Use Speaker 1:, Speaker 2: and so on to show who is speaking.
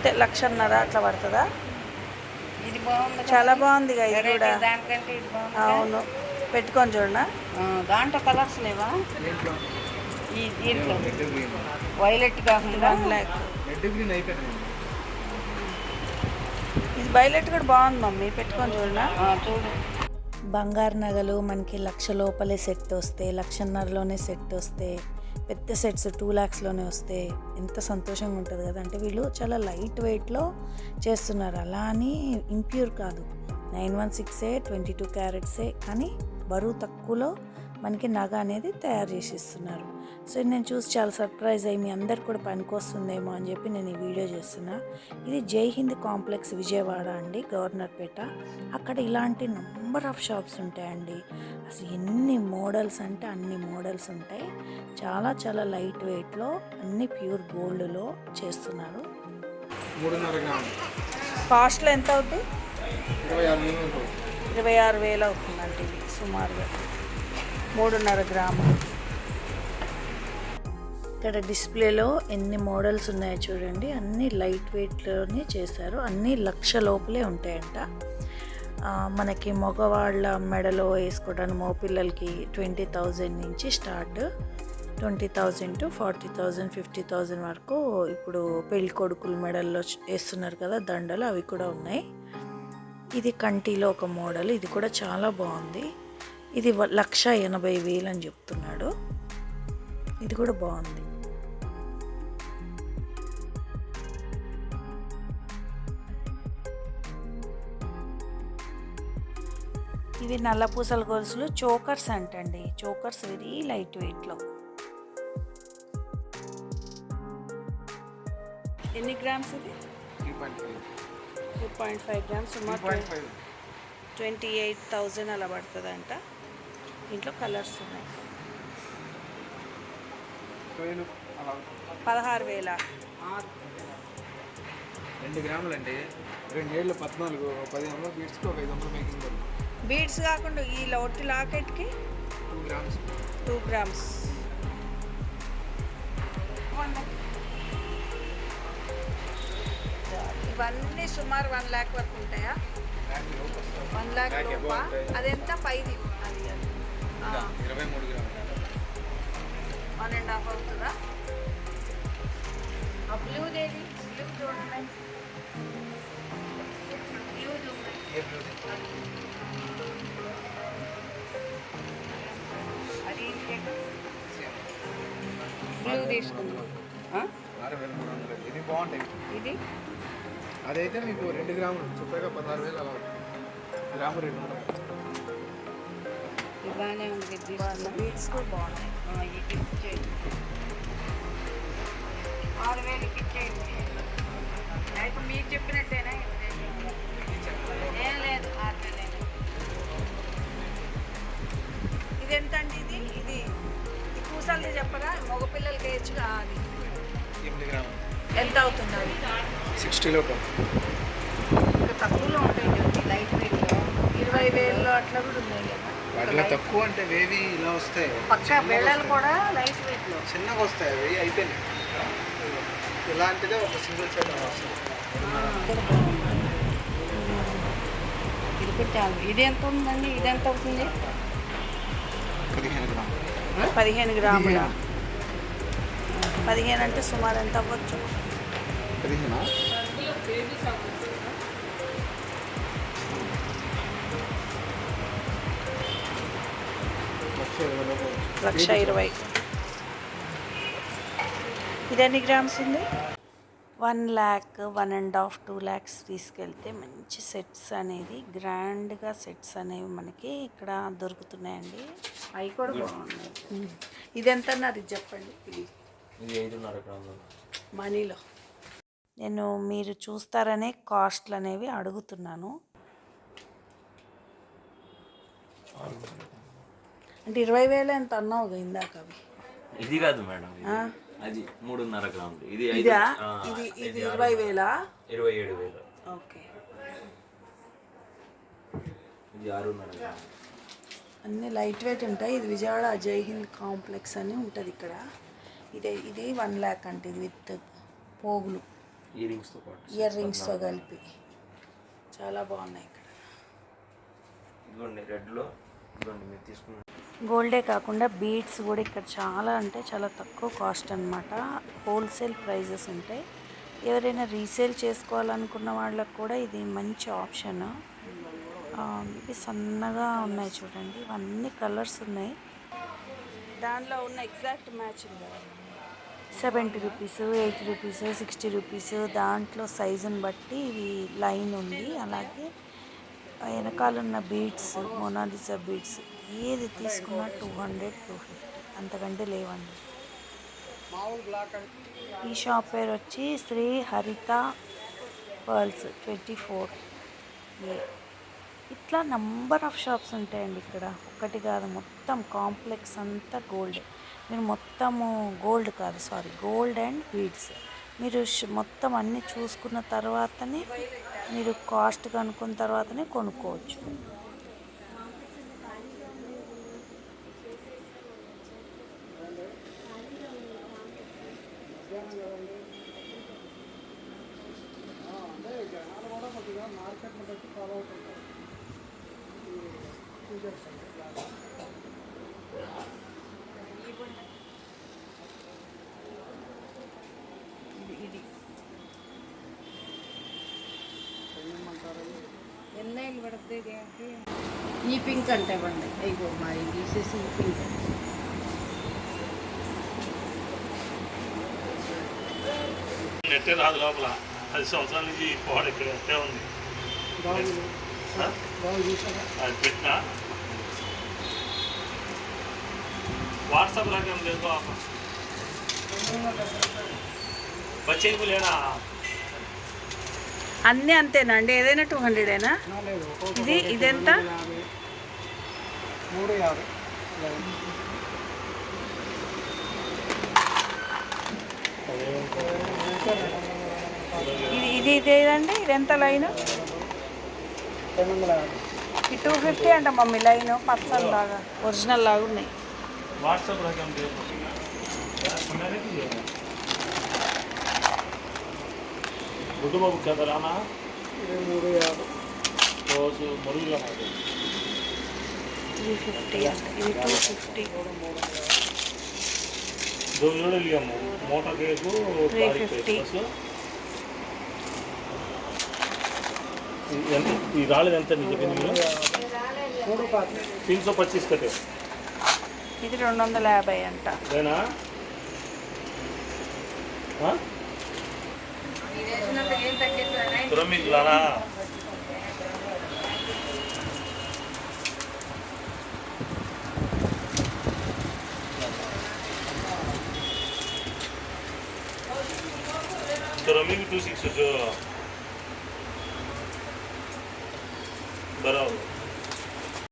Speaker 1: అంటే లక్షన్నర అట్లా పడుతుందా?
Speaker 2: ఇది బాగుంది
Speaker 1: చాలా బాగుంది ఇక ఇది కూడా.
Speaker 2: దానికంటే ఇది బాగుంది
Speaker 1: అవును. పెట్టుకొని చూడనా?
Speaker 2: దాంట్లో కలర్స్ లేవా? ఈ దీంట్లో. వైలెట్ కాకుండా
Speaker 1: ఇది బయలెట్ కూడా బాగుంది మమ్మీ. పెట్టుకొని చూడనా?
Speaker 2: చూడు.
Speaker 3: బంగారు నగలు మనకి లక్ష లోపలే సెట్ వస్తే లక్షన్నరలోనే సెట్ వస్తే పెద్ద సెట్స్ టూ ల్యాక్స్లోనే వస్తే ఎంత సంతోషంగా ఉంటుంది కదా. అంటే వీళ్ళు చాలా లైట్ వెయిట్లో చేస్తున్నారు. అలా అని ఇంప్యూర్ కాదు. నైన్ వన్ సిక్సే ట్వంటీ టూ క్యారెట్సే కానీ బరువు తక్కువలో మనకి నగ అనేది తయారు చేసి ఇస్తున్నారు సో నేను చూసి చాలా సర్ప్రైజ్ అయ్యి మీ అందరికి కూడా పనికొస్తుందేమో అని చెప్పి నేను ఈ వీడియో చేస్తున్నా. ఇది జై హింద్ కాంప్లెక్స్ విజయవాడ అండి గవర్నర్పేట. అక్కడ ఇలాంటి నంబర్ ఆఫ్ షాప్స్ ఉంటాయండి. అసలు ఎన్ని మోడల్స్ అంటే అన్ని మోడల్స్ ఉంటాయి. చాలా చాలా లైట్ వెయిట్లో అన్ని ప్యూర్ గోల్డ్లో చేస్తున్నారు.
Speaker 1: కాస్ట్లో ఎంత అవుతుంది.
Speaker 4: ఇరవై ఆరు వేలు
Speaker 1: ఇది సుమారుగా. మూడున్నర గ్రాములు.
Speaker 3: ఇక్కడ డిస్ప్లేలో ఎన్ని మోడల్స్ ఉన్నాయో చూడండి. అన్ని లైట్ వెయిట్లోనే చేశారు. అన్ని లక్ష లోపలే ఉంటాయంట. మనకి మగవాళ్ళ మెడలో వేసుకోవడానికి మగపిల్లలకి ట్వంటీ థౌజండ్ నుంచి start. Twenty thousand to forty thousand fifty thousand వరకు ఇప్పుడు పెళ్ళి కొడుకులు మెడల్లో వేస్తున్నారు కదా దండలు అవి కూడా ఉన్నాయి. ఇది కంటిలో ఒక మోడల్. ఇది కూడా చాలా బాగుంది. ఇది వ- లక్ష ఎనభై వేలు అని చెప్తున్నాడు. ఇది కూడా బాగుంది.
Speaker 1: ఇవి నల్ల పూసల గొలుసులు చోకర్స్ అంటండి. చోకర్స్ వెరీ లైట్ వెయిట్లో. ఎన్ని గ్రామ్స్ ఇది? Two point five. గ్రామ్స్. సుమారు ట్వంటీ ఎయిట్ థౌజండ్ అలా పడుతుందంట. ఇంట్లో కలర్స్ ఉన్నాయి. పదహారు వేల.
Speaker 4: రెండు గ్రాములు అండి రెండేళ్ళు పద్నాలుగు పది వందలు బీట్స్కి ఒక ఐదు వందలు మేకింగ్ పడుతుంది
Speaker 1: బీడ్స్ కాకుండా ఈ లొట్టి లాకెట్కి
Speaker 4: టూ గ్రామ్స్.
Speaker 1: టూ గ్రామ్స్ ఇవన్నీ సుమారు వన్ ల్యాక్ వరకు ఉంటాయా? వన్ ల్యాక్ లోపా. అదెంత? పైది. అది
Speaker 4: ఇరవై మూడు
Speaker 1: వన్ అండ్ హాఫ్ అవుతుందా? ఆ బ్లూ దేవి. బ్లూ చూడండి. బ్లూ చూడండి
Speaker 4: బ్లూ
Speaker 2: తీసుకుందాం. ఆ?
Speaker 4: ఆరు వేల మూడు వందలు ఇది బాగుంటాయి.
Speaker 2: ఇది?
Speaker 4: అదైతే మీకు రెండు గ్రాములు చుట్టగా పదహారు వేలు అలా అవుతుంది. గ్రాము రెండు
Speaker 2: బాగానే ఉంది
Speaker 1: బీడ్స్ కూడా బాగున్నాయి
Speaker 2: ఆ, ఇది ఇచ్చేయండి ఆరు వేలకి ఇచ్చేయండి
Speaker 1: ఇప్పుడు మీరు చెప్పినట్టేనా?
Speaker 2: ఏం లేదు ఆరు వేలే
Speaker 1: ఇది ఎంత చెప్పరా మగపిల్లలకి వేయచ్చుగా అది
Speaker 4: ఎనిమిది గ్రాములు.
Speaker 1: ఎంత అవుతుంది అది
Speaker 4: సిక్స్టీలో
Speaker 1: ఇంకా తక్కువలో ఉంటాయి లైట్ వెయిట్లో. ఇరవై వేలలో అట్లా కూడా ఉన్నాయి కదా.
Speaker 4: వాటిలో తక్కువ అంటే వేవి ఇలా వస్తాయి.
Speaker 1: పక్క బిళ్ళలు కూడా లైట్ వెయిట్లో.
Speaker 4: చిన్నగా వస్తాయి అవి అయిపోయినాయి. ఇలాంటిదే ఒక సింగిల్ సెట్ వస్తుంది.
Speaker 2: ఇది చాలు ఇది ఎంత ఉందండి? ఇది ఎంత అవుతుంది?
Speaker 4: పదిహేను గ్రాములు.
Speaker 1: పదిహేను గ్రాముల? పదిహేను. అంటే సుమారు ఎంత అవ్వచ్చు.
Speaker 4: లక్ష ఇరవై.
Speaker 1: ఇది ఎన్ని గ్రామ్స్ ఉంది? One lakh one and half two lakhs తీసుకెళ్తే మంచి సెట్స్ అనేది గ్రాండ్గా సెట్స్ అనేవి మనకి ఇక్కడ దొరుకుతున్నాయండి. అవి కూడా బాగున్నాయి. ఇది ఎంత అన్నారు ఇది చెప్పండి మనీలో. నేను మీరు చూస్తారనే కాస్ట్లు అనేవి అడుగుతున్నాను. అంటే ఇరవై వేలు ఎంత అన్నావు ఇందాక అవి?
Speaker 5: ఇది కాదు మేడం? అది మూడున్నర గ్రాములు. ఇది ఐదు
Speaker 1: ఇదా?
Speaker 5: ఆ,
Speaker 1: ఇది ఇరవై వేలా?
Speaker 5: ఇరవై ఏడు వేలు.
Speaker 1: ఓకే.
Speaker 5: ఇది ఆరున్నర గ్రాములు.
Speaker 1: అన్నీ లైట్ వెయిట్ ఉంటాయి. ఇది విజయవాడ అజయ్ హింద్ కాంప్లెక్స్ అని ఉంటుంది ఇక్కడ. ఇది ఇది వన్ ల్యాక్ అంటే ఇది విత్ పోగులు.
Speaker 5: ఇయర్ రింగ్స్తో పాటు.
Speaker 3: ఇయర్ రింగ్స్తో కలిపి. చాలా బాగున్నాయి ఇక్కడ.
Speaker 5: ఇదిగోండి రెడ్లో ఇదిగోండి మీరు తీసుకున్న
Speaker 1: గోల్డే కాకుండా బీడ్స్ కూడా ఇక్కడ చాలా అంటే చాలా తక్కువ కాస్ట్ అన్నమాట. హోల్సేల్ ప్రైజెస్ ఉంటాయి ఎవరైనా రీసేల్ చేసుకోవాలనుకున్న వాళ్ళకు కూడా ఇది మంచి ఆప్షన్. ఇవి సన్నగా ఉన్నాయి చూడండి. ఇవన్నీ కలర్స్ ఉన్నాయి. దానిలో ఉన్న exact matching seventy rupees eighty rupees sixty rupees దాంట్లో సైజుని బట్టి ఇవి లైన్ ఉంది. అలాగే వెనకాల ఉన్న బీడ్స్ మొనాలిసా బీడ్స్ ఏది తీసుకున్నా టూ హండ్రెడ్ టూ ఫిఫ్టీ అంతకంటే లేవండి. ఈ షాప్ పేరు వచ్చి Shri Haritha pearls twenty four. ఏ. ఇట్లా నంబర్ ఆఫ్ షాప్స్ ఉంటాయండి ఇక్కడ. ఒకటి కాదు మొత్తం కాంప్లెక్స్ అంతా గోల్డ్. మీరు మొత్తము గోల్డ్ కాదు సారీ గోల్డ్ అండ్ బీడ్స్. మీరు మొత్తం అన్నీ చూసుకున్న తర్వాతనే మీరు కాస్ట్ కనుక్కున్న తర్వాతనే కొనుక్కోవచ్చు.
Speaker 2: ఎన్నేళ్ళు పడుతుంది దీనికి ఈ పింక్ అంటే ఇవ్వండి. అయిపో మరి తీసేసి ఈ పింక్.
Speaker 6: నెట్టే రాదు లోపల. పది సంవత్సరాల నుంచి పోడ ఇక్కడ ఉంది. ఆ? అది పెట్టినా? వాట్సాప్ రకం లేదు లేనా
Speaker 1: అన్నీ అంతేనా అండి? ఏదైనా టూ హండ్రెడేనా ఇది ఇదెంత?
Speaker 4: మూడు యాభై.
Speaker 1: ఇది ఇది ఇదేదండి ఇది ఎంత లైన్? టూ ఫిఫ్టీ అంట మమ్మీ లైన్ పర్సన్ లాగా ఒరిజినల్ లాగా ఉన్నాయి.
Speaker 6: వాట్సాప్ రకం లేదు గుడ్డుబాబు కదా రానా
Speaker 4: ఇరవై మూడు యాభై
Speaker 6: రోజు మరుగులో
Speaker 1: త్రీ ఫిఫ్టీ అంట ఇది టూ ఫిఫ్టీ
Speaker 6: दो जोड़े लिया मोटा के को
Speaker 1: Three
Speaker 6: तारीख पे
Speaker 1: fifty.
Speaker 6: బస్సు. ఈ- ఎంత ఈ రాలేదు ఎంత నీకు చెప్పింది మీరు
Speaker 4: మూడు పాత
Speaker 6: तीन सौ पच्चीस का थे
Speaker 1: ఇది రెండు వందల యాభై అంట
Speaker 6: Pero amigo, tú sí que